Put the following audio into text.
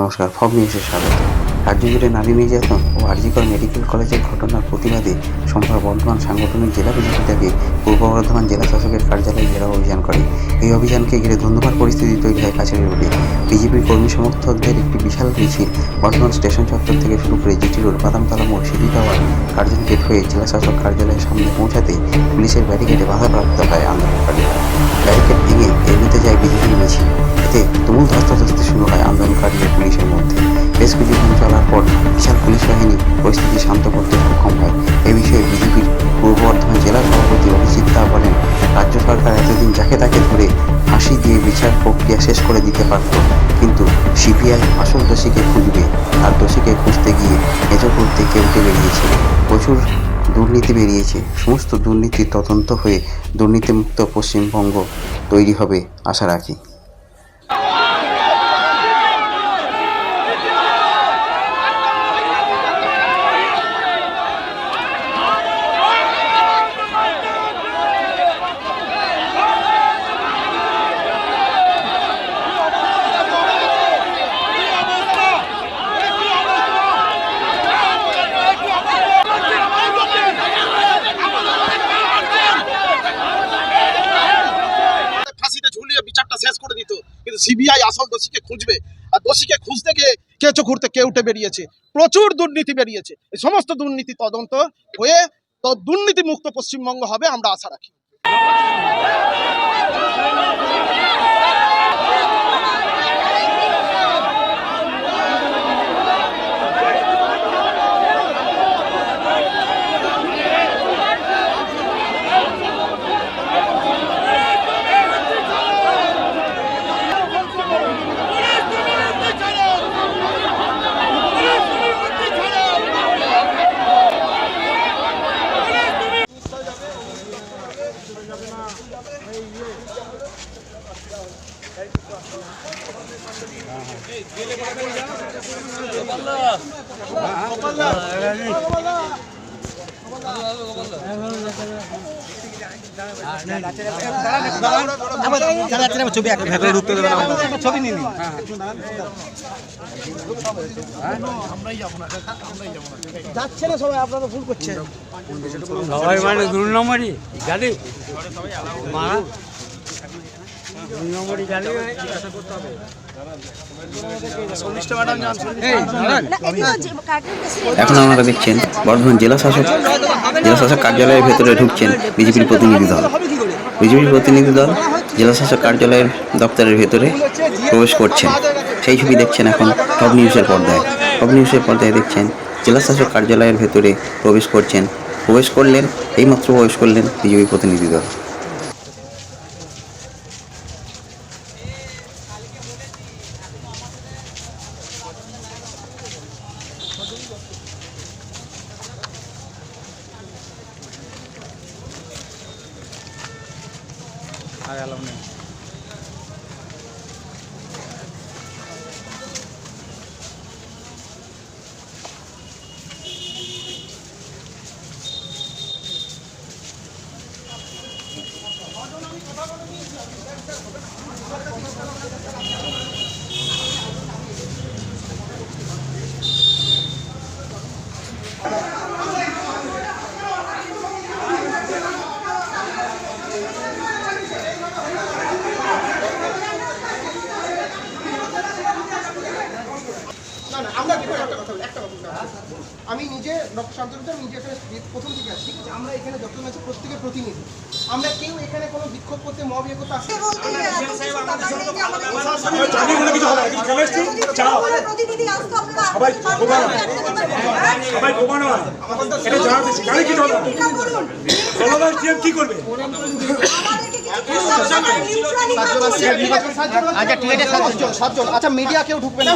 নমস্কার ফব নিউজে স্বাগত। রাজ্য জুড়ে নারী নির্যাতন ও আরজিকর মেডিকেল কলেজের ঘটনার প্রতিবাদে সোমবার বর্ধমান সাংগঠনিক জেলা বিজেপি থেকে পূর্ব বর্ধমান জেলা শাসকের কার্যালয়ে ঘেরাও অভিযান করে। এই অভিযানকে ঘিরে ধন্যবাদ পরিস্থিতি তৈরি হয় কাছের রোডে। বিজেপির কর্মী সমর্থকদের একটি বিশাল মিছিল বর্ধমান স্টেশন চত্বর থেকে শুরু করে জিটি রোড, বাদামতলা মোড়, সিটি টাওয়ার কার্জন গেট হয়ে জেলা শাসক কার্যালয়ের সামনে পৌঁছাতে পুলিশের ব্যারিকেডে বাধাপ্রাপ্ত হয় আন্দোলনকারীরা। ব্যারিকেড ভেঙে এগোতে যায় বিজেপির মিছিল। এতে তুমুল ধস্তাধস্তি শুরু হয় আন্দোলনকারী পুলিশের মধ্যে। বেশ কিছুক্ষণ চলার পর বিশাল পুলিশ বাহিনী পরিস্থিতি শান্ত করতে সক্ষম হয়। এ বিষয়ে বিজেপির পূর্ব বর্ধমান জেলা সভাপতি অভিজিৎ দা বলেন, রাজ্য সরকার এতদিন যাকে তাকে ধরে ফাঁসি দিয়ে বিচার প্রক্রিয়া শেষ করে দিতে পারত, কিন্তু সিবিআই আসল দোষীকে খুঁজবে আর দোষীকে খুঁজতে গিয়ে মেজো করতে কেউটে বেরিয়েছে। প্রচুর দুর্নীতি বেরিয়েছে, সমস্ত দুর্নীতির তদন্ত হয়ে দুর্নীতিমুক্ত পশ্চিমবঙ্গ তৈরি হবে আশা রাখি ফাঁসিতে ঝুলিয়ে বিচারটা শেষ করে দিত কিন্তু সিবিআই আসল দোষীকে খুঁজবে। আর দোষীকে খুঁজতে গিয়ে কেঁচো ঘুরতে কেউটে বেরিয়েছে? প্রচুর দুর্নীতি বেরিয়েছে। এই সমস্ত দুর্নীতি তদন্ত হয়ে তো দুর্নীতি মুক্ত পশ্চিমবঙ্গ হবে আমরা আশা রাখি। যাচ্ছে না সবাই আপনারা ভুল করছেন সবাই মানে দু নম্বরই। জানি মারা নম্বরই জানি। এখন আপনারা দেখছেন বর্ধমান জেলা শাসক জেলা শাসক কার্যালয়ের ভেতরে ঢুকছেন বিজেপির প্রতিনিধি দল। বিজেপির প্রতিনিধি দল জেলা শাসক কার্যালয়ের দপ্তরের ভেতরে প্রবেশ করছেন। সেই ছবি দেখছেন এখন টপ নিউজের পর্দায়। টপ নিউজের পর্দায় দেখছেন জেলা শাসক কার্যালয়ের ভেতরে প্রবেশ করছেন। প্রবেশ করলেন এইমাত্র প্রবেশ করলেন বিজেপি প্রতিনিধি দল। না। আমি নিজে ডক্টর শান্তনুতে আমি নিজে এখানে প্রথম থেকে আছি। ঠিক আছে? আমরা এখানে যতজন আছে প্রত্যেকের প্রতিনিধি। আমরা কেউ এখানে কোনো বিক্ষোভ করতে মব ইয়ে করতে আসি কি করবে? সাতজন। আচ্ছা মিডিয়া কেউ ঢুকবে না।